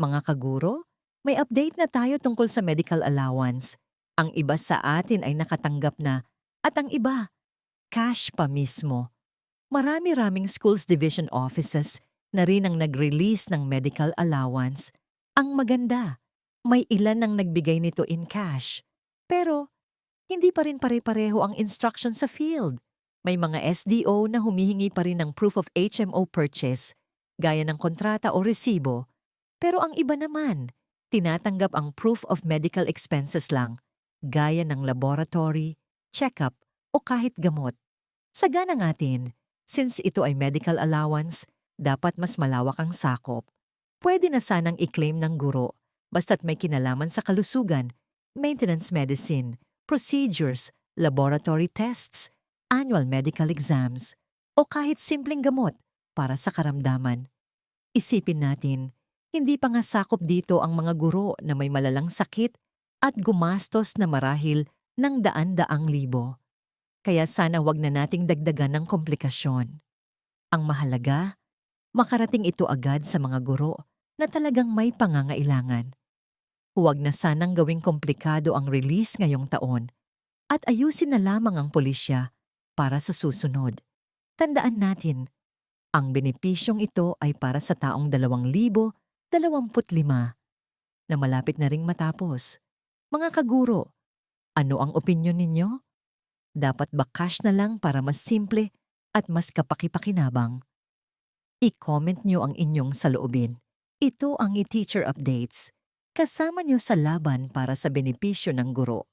Mga kaguro, may update na tayo tungkol sa medical allowance. Ang iba sa atin ay nakatanggap na at ang iba, cash pa mismo. Marami-raming schools division offices na rin ang nag-release ng medical allowance. Ang maganda, may ilan ang nagbigay nito in cash. Pero, hindi pa rin pare-pareho ang instruction sa field. May mga SDO na humihingi pa rin ng proof of HMO purchase, gaya ng kontrata o resibo. Pero ang iba naman, tinatanggap ang proof of medical expenses lang, gaya ng laboratory, check-up o kahit gamot. Sagana natin, since ito ay medical allowance, dapat mas malawak ang sakop. Pwede na sanang i-claim ng guro, basta't may kinalaman sa kalusugan, maintenance medicine, procedures, laboratory tests, annual medical exams, o kahit simpleng gamot para sa karamdaman. Isipin natin, hindi pa nga sakop dito ang mga guro na may malalang sakit at gumastos na marahil ng daan-daang libo. Kaya sana wag na nating dagdagan ng komplikasyon. Ang mahalaga, makarating ito agad sa mga guro na talagang may pangangailangan. Huwag na sanang gawing komplikado ang release ngayong taon at ayusin na lamang ang pulisya para sa susunod. Tandaan natin, ang benepisyong ito ay para sa taong 2025 na malapit na ring matapos. Mga kaguro, ano ang opinyon ninyo? Dapat ba cash na lang para mas simple at mas kapakipakinabang? I-comment nyo ang inyong saloobin. Ito ang i-teacher updates. Kasama nyo sa laban para sa benepisyo ng guro.